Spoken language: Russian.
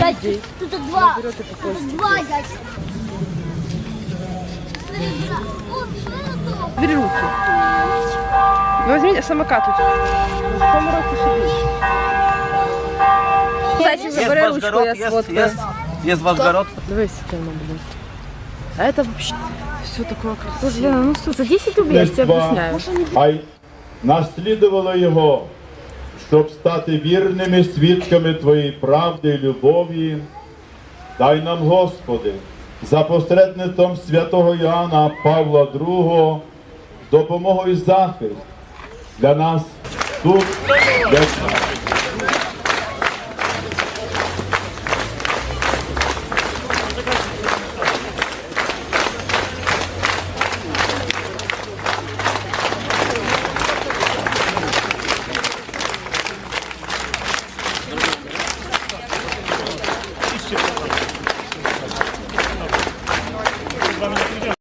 Дайте, тут два. Тут два дядька. Смотри, бра. О, что это? Бери руки. Возьміть самокат тут. Помороки собі. Кстати, Есть забери ваш ручку, город, я есть, сфоткаю. есть, есть ваш город. Дивись, яке воно буде. А это вообще все такое красивое. Лена, ну что, за 10 рублей я тебе объясняю. а й наслідували його, Щоб стати вірними свідками Твоєї правди і любові. Дай нам, Господи, за посередництвом святого Іоанна Павла II допомогу і захист для нас тут, для